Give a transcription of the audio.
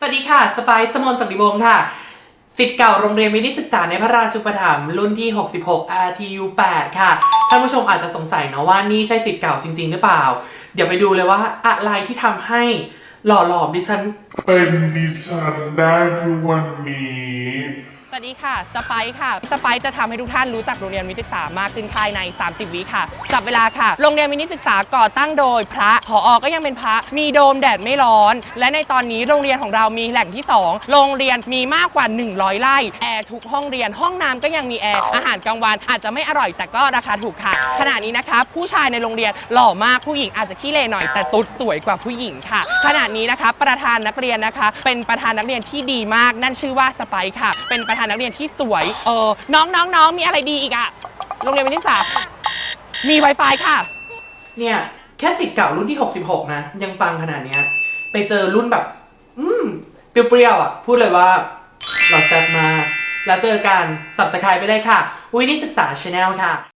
สวัสดีค่ะสไปซ์สมนสักดิวงค่ะ สิทธิ์เก่าโรงเรียนวินิศึกษาในพระราชุปถัมภ์รุ่นที่ 66 RTU 8 ค่ะ ท่านผู้ชมอาจจะสงสัยเนาะว่านี่ใช่สิทธิ์เก่าจริง ๆ หรือเปล่า เดี๋ยวไปดูเลยว่าอะไรที่ทำให้หล่อหลอมดิฉัน เป็นดิฉันได้ทุกวันนี้ วัสดีค่ะ สไปค่ะ สไปจะทำให้ทุกท่านรู้จักโรงเรียนวิทยศึกษามากขึ้นภายใน 30 วิค่ะ จับเวลาค่ะ โรงเรียนวินิศึกษาก่อตั้งโดยพระผอก็ยังเป็นพระ มีโดมแดดไม่ร้อน และในตอนนี้โรงเรียนของเรามีแหล่งที่ 2 โรงเรียนมีมากกว่า 100 ไร่ แอร์ทุกห้องเรียน ห้องน้ำก็ยังมีแอร์ อาหารกลางวันอาจจะไม่อร่อยแต่ก็ราคาถูกค่ะ ขณะนี้นะคะ ผู้ชายในโรงเรียนหล่อมาก ผู้หญิงอาจจะขี้เลหน่อยแต่ตุ๊ดสวยกว่าผู้หญิงค่ะ ขณะนี้นะคะ ประธานนักเรียนนะคะ เป็นประธานนักเรียนที่ดีมาก นั่นชื่อว่าสไปค่ะ เป็นประธานนักเรียนที่สวย เออ น้องน้องน้องมีอะไรดีอีกอะโรงเรียนวินิตศึกษามี Wi-Fi ค่ะ เนี่ย แค่สิทธิ์เก่ารุ่นที่ 66 นะ ยังปังขนาดเนี้ย ไปเจอรุ่นแบบ อืม เปรี้ยวๆอะ พูดเลยว่าหล่อแซ่บมากแล้วเจอกันสับสกายไปได้ค่ะวินิศึกษาชาแนลค่ะ